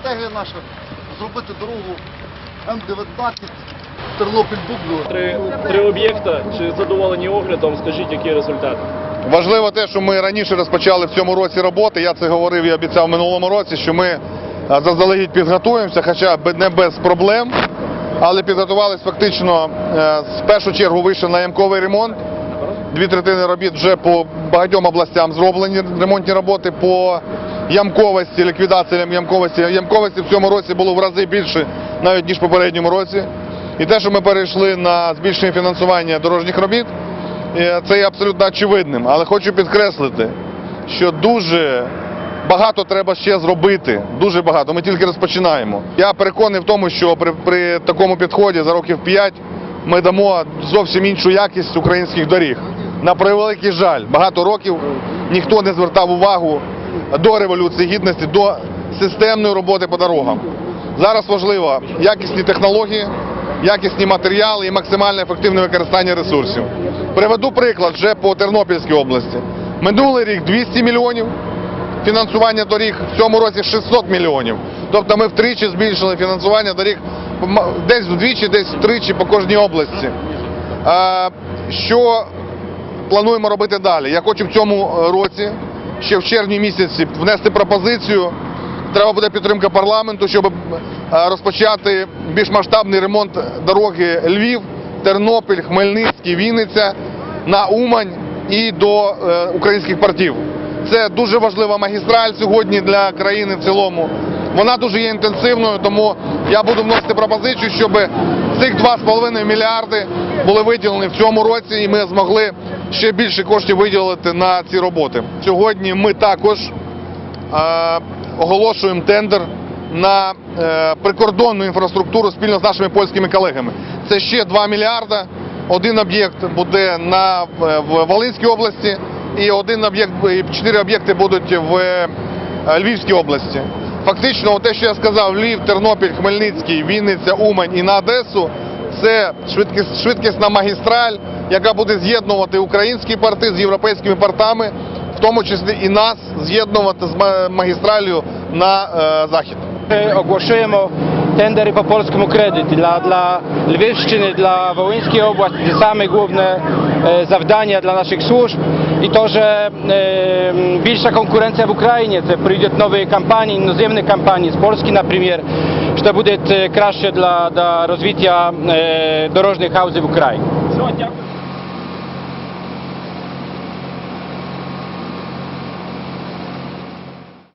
стратегія наша зробити дорогу М19 Тернопіль-Бублю. Три, три об'єкта. Чи задоволені оглядом? Скажіть, які результати? Важливо те, що ми раніше розпочали в цьому році роботи. Я це говорив і обіцяв в минулому році, що ми заздалегідь підготуємося, хоча не без проблем. Але підготувалися фактично е, з першу чергу вийшли на ямковий ремонт. Дві третини робіт вже по багатьом областям зроблені ремонтні роботи по ямковості, ліквідації ямковості. Ямковості в цьому році було в рази більше навіть ніж в попередньому році. І те, що ми перейшли на збільшення фінансування дорожніх робіт, е, це є абсолютно очевидним. Але хочу підкреслити, що дуже багато треба ще зробити. Дуже багато. Ми тільки розпочинаємо. Я переконаний в тому, що при, при такому підході за років 5 ми дамо зовсім іншу якість українських доріг. На превеликий жаль, багато років ніхто не звертав увагу до революції гідності, до системної роботи по дорогам. Зараз важливо якісні технології, якісні матеріали і максимально ефективне використання ресурсів. Приведу приклад вже по Тернопільській області. Минулий рік 200 мільйонів фінансування доріг, в цьому році 600 мільйонів. Тобто ми втричі збільшили фінансування доріг десь вдвічі, десь втричі по кожній області. Що плануємо робити далі? Я хочу в цьому е, році, ще в червні місяці, внести пропозицію. Треба буде підтримка парламенту, щоб е, розпочати більш масштабний ремонт дороги Львів, Тернопіль, Хмельницький, Вінниця на Умань і до е, українських портів. Це дуже важлива магістраль сьогодні для країни в цілому. Вона дуже є інтенсивною, тому я буду вносити пропозицію, щоб цих 2,5 мільярди були виділені в цьому році, і ми змогли ще більше коштів виділити на ці роботи. Сьогодні ми також е, оголошуємо тендер на е, прикордонну інфраструктуру спільно з нашими польськими колегами. Це ще 2 мільярда. Один об'єкт буде на, в в Волинській області, і один об'єкт, чотири об'єкти будуть в е, Львівській області. Фактично, те, що я сказав, Львів, Тернопіль, Хмельницький, Вінниця, Умань і на Одесу, це швидкісна магістраль, яка буде з'єднувати українські порти з європейськими портами, в тому числі і нас з'єднувати з ма- магістралью на е, захід. Е, tendery po polskiemu kredyt dla, dla Lwівщини, dla Wołyńskiej oblasti, te same główne e, завдання dla naszych służb i to, że e, більша конкуренція в Україні, це прийдуть нові кампанії, іноземні кампанії з Polski, наприклад, що буде краще для, для розвиття e, дорожніх гаузів в Україні. Все, дякую.